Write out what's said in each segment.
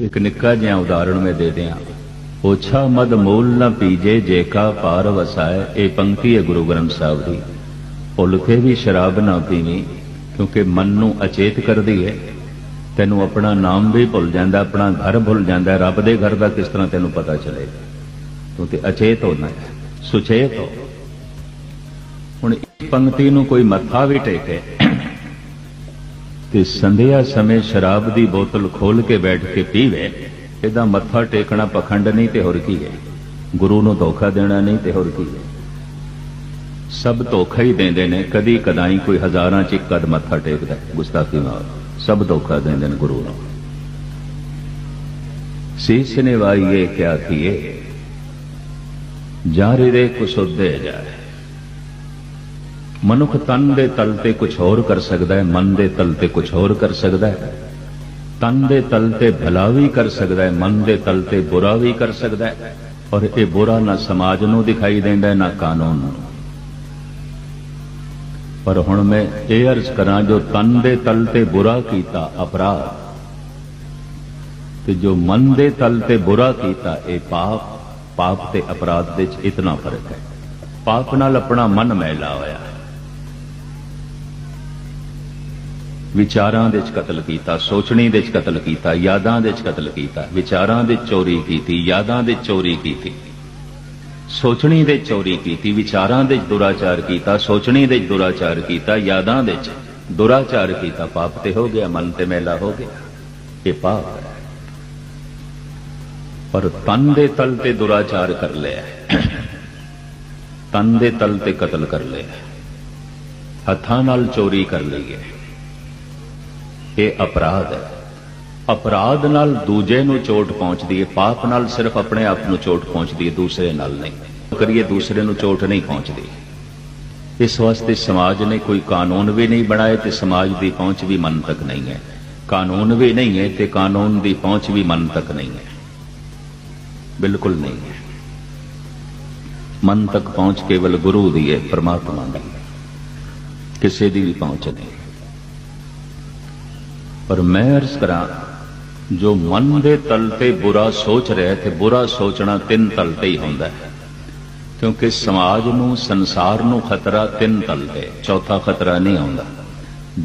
ਇੱਕ ਨਿੱਕਾ ਜਿਹਾ ਉਦਾਹਰਣ ਮੈਂ ਦੇ ਦਿਆਂ। ਓਛਾ ਮਦ ਮੂਲ ਨ ਪੀਜੇ ਜੇਕਾ ਪਾਰ ਵਸਾਏ, ਇਹ ਪੰਕਤੀ ਹੈ ਗੁਰੂ ਗ੍ਰੰਥ ਸਾਹਿਬ ਦੀ। ਭੁੱਲ ਕੇ ਵੀ ਸ਼ਰਾਬ ਨਾ ਪੀਣੀ ਕਿਉਂਕਿ ਮਨ ਨੂੰ ਅਚੇਤ ਕਰਦੀ ਹੈ। ਤੈਨੂੰ ਆਪਣਾ ਨਾਮ ਵੀ ਭੁੱਲ ਜਾਂਦਾ, ਆਪਣਾ ਘਰ ਭੁੱਲ ਜਾਂਦਾ, ਰੱਬ ਦੇ ਘਰ ਦਾ ਕਿਸ ਤਰ੍ਹਾਂ ਤੈਨੂੰ ਪਤਾ ਚੱਲੇਗਾ ਕਿਉਂਕਿ ਅਚੇਤ ਹੋਣਾ ਹੈ, ਸੁਚੇਤ ਹੋ। ਹੁਣ ਇਸ ਪੰਕਤੀ ਨੂੰ ਕੋਈ ਮੱਥਾ ਵੀ ਟੇਕੇ। ਤੇ ਸੰਧਿਆ ਸਮੇਂ ਸ਼ਰਾਬ ਦੀ ਬੋਤਲ ਖੋਲ ਕੇ ਬੈਠ ਕੇ ਪੀਵੇ, ਇਹਦਾ ਮੱਥਾ ਟੇਕਣਾ ਪਖੰਡ ਨਹੀਂ ਤੇ ਹੋਰ ਕੀ ਹੈ? ਗੁਰੂ ਨੂੰ ਧੋਖਾ ਦੇਣਾ ਨਹੀਂ ਤੇ ਹੋਰ ਕੀ ਹੈ? ਸਭ ਧੋਖਾ ਹੀ ਦਿੰਦੇ ਨੇ, ਕਦੀ ਕਦਾਈ ਕੋਈ ਹਜ਼ਾਰਾਂ ਚ ਇੱਕ ਕਦ ਮੱਥਾ ਟੇਕਦਾ ਗੁਸਤਾਖੀ ਨਾਲ ਸਭ ਧੋਖਾ ਦਿੰਦੇ ਨੇ ਗੁਰੂ ਨੂੰ। ਸੀਸ ਨੇ ਵਾਈਏ ਕਿਆ ਕੀਏ ਜਾਰੇ ਰੇ ਕੁਸੁੱਦੇ ਜਾਏ। ਮਨੁੱਖ ਤਨ ਦੇ ਤਲ ਤੇ ਕੁਝ ਹੋਰ ਕਰ ਸਕਦਾ ਹੈ, ਮਨ ਦੇ ਤਲ ਤੇ ਕੁਝ ਹੋਰ ਕਰ ਸਕਦਾ ਹੈ। ਤਨ ਦੇ ਤਲ ਤੇ ਭਲਾ ਵੀ ਕਰ ਸਕਦਾ ਹੈ, ਮਨ ਦੇ ਤਲ ਤੇ ਬੁਰਾ ਵੀ ਕਰ ਸਕਦਾ ਹੈ। ਔਰ ਇਹ ਬੁਰਾ ਨਾ ਸਮਾਜ ਨੂੰ ਦਿਖਾਈ ਦਿੰਦਾ ਨਾ ਕਾਨੂੰਨ ਨੂੰ। ਪਰ ਹੁਣ ਮੈਂ ਇਹ ਅਰਜ਼ ਕਰਾਂ, ਜੋ ਤਨ ਦੇ ਤਲ ਤੇ ਬੁਰਾ ਕੀਤਾ, ਅਪਰਾਧ, ਤੇ ਜੋ ਮਨ ਦੇ ਤਲ ਤੇ ਬੁਰਾ ਕੀਤਾ, ਇਹ ਪਾਪ ਪਾਪ ਤੇ ਅਪਰਾਧ ਵਿੱਚ ਇਤਨਾ ਫ਼ਰਕ ਹੈ। ਪਾਪ ਨਾਲ ਆਪਣਾ ਮਨ ਮੈਲਾ ਹੋਇਆ ਹੈ ਵਿਚਾਰਾਂ ਦੇ ਵਿੱਚ ਕਤਲ ਕੀਤਾ, ਸੋਚਣੀ ਦੇ ਵਿੱਚ ਕਤਲ ਕੀਤਾ, ਯਾਦਾਂ ਦੇ ਚ ਕਤਲ ਕੀਤਾ, ਵਿਚਾਰਾਂ ਦੇ ਚੋਰੀ ਕੀਤੀ, ਯਾਦਾਂ ਦੇ ਚੋਰੀ ਕੀਤੀ। ਸੋਚਣੀ ਦੇ ਚੋਰੀ ਕੀਤੀ, ਵਿਚਾਰਾਂ ਦੇ ਦੁਰਾਚਾਰ ਕੀਤਾ, ਸੋਚਣੀ ਦੇ ਦੁਰਾਚਾਰ ਕੀਤਾ, ਯਾਦਾਂ ਦੇ ਚ ਦੁਰਾਚਾਰ ਕੀਤਾ। ਪਾਪ ਤੇ ਹੋ ਗਿਆ, ਮਨ ਤੇ ਮੈਲਾ ਹੋ ਗਿਆ। ਇਹ ਪਾਪ ਹੈ। ਪਰ ਤਨ ਦੇ ਤਲ ਤੇ ਦੁਰਾਚਾਰ ਕਰ ਲਿਆ ਤਨ ਦੇ ਤਲ ਤੇ ਕਤਲ ਕਰ ਲਿਆ ਹੱਥਾਂ ਨਾਲ ਚੋਰੀ ਕਰ ਲਈ ਹੈ। ਇਹ ਅਪਰਾਧ ਹੈ। ਅਪਰਾਧ ਨਾਲ ਦੂਜੇ ਨੂੰ ਚੋਟ ਪਹੁੰਚਦੀ ਹੈ, ਪਾਪ ਨਾਲ ਸਿਰਫ ਆਪਣੇ ਆਪ ਨੂੰ ਚੋਟ ਪਹੁੰਚਦੀ ਹੈ, ਦੂਸਰੇ ਨਾਲ ਨਹੀਂ। ਕਰੀਏ ਦੂਸਰੇ ਨੂੰ ਚੋਟ ਨਹੀਂ ਪਹੁੰਚਦੀ। ਇਸ ਵਾਸਤੇ ਸਮਾਜ ਨੇ ਕੋਈ ਕਾਨੂੰਨ ਵੀ ਨਹੀਂ ਬਣਾਏ ਤੇ ਸਮਾਜ ਦੀ ਪਹੁੰਚ ਵੀ ਮਨ ਤੱਕ ਨਹੀਂ ਹੈ। ਕਾਨੂੰਨ ਵੀ ਨਹੀਂ ਹੈ ਤੇ ਕਾਨੂੰਨ ਦੀ ਪਹੁੰਚ ਵੀ ਮਨ ਤੱਕ ਨਹੀਂ ਹੈ। ਬਿਲਕੁਲ ਨਹੀਂ ਹੈ। ਮਨ ਤੱਕ ਪਹੁੰਚ ਕੇਵਲ ਗੁਰੂ ਦੀ ਹੈ, ਪਰਮਾਤਮਾ ਦੀ ਕਿਸੇ ਦੀ ਵੀ ਪਹੁੰਚ ਨਹੀਂ। ਪਰ ਮੈਂ ਅਰਜ਼ ਕਰਾਂ, ਜੋ ਮਨ ਦੇ ਤਲ ਤੇ ਬੁਰਾ ਸੋਚ ਰਿਹਾ ਤੇ ਬੁਰਾ ਸੋਚਣਾ ਤਿੰਨ ਤਲ ਤੇ ਹੀ ਹੁੰਦਾ ਹੈ। ਕਿਉਂਕਿ ਸਮਾਜ ਨੂੰ, ਸੰਸਾਰ ਨੂੰ ਖਤਰਾ ਤਿੰਨ ਤਲ ਤੇ, ਚੌਥਾ ਖਤਰਾ ਨਹੀਂ ਆਉਂਦਾ।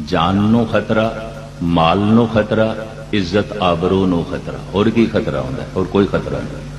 ਜਾਨ ਨੂੰ ਖਤਰਾ, ਮਾਲ ਨੂੰ ਖਤਰਾ, ਇੱਜ਼ਤ ਆਬਰੂ ਨੂੰ ਖਤਰਾ, ਹੋਰ ਕੀ ਖਤਰਾ ਹੁੰਦਾ ਹੋਰ ਕੋਈ ਖਤਰਾ ਨਹੀਂ।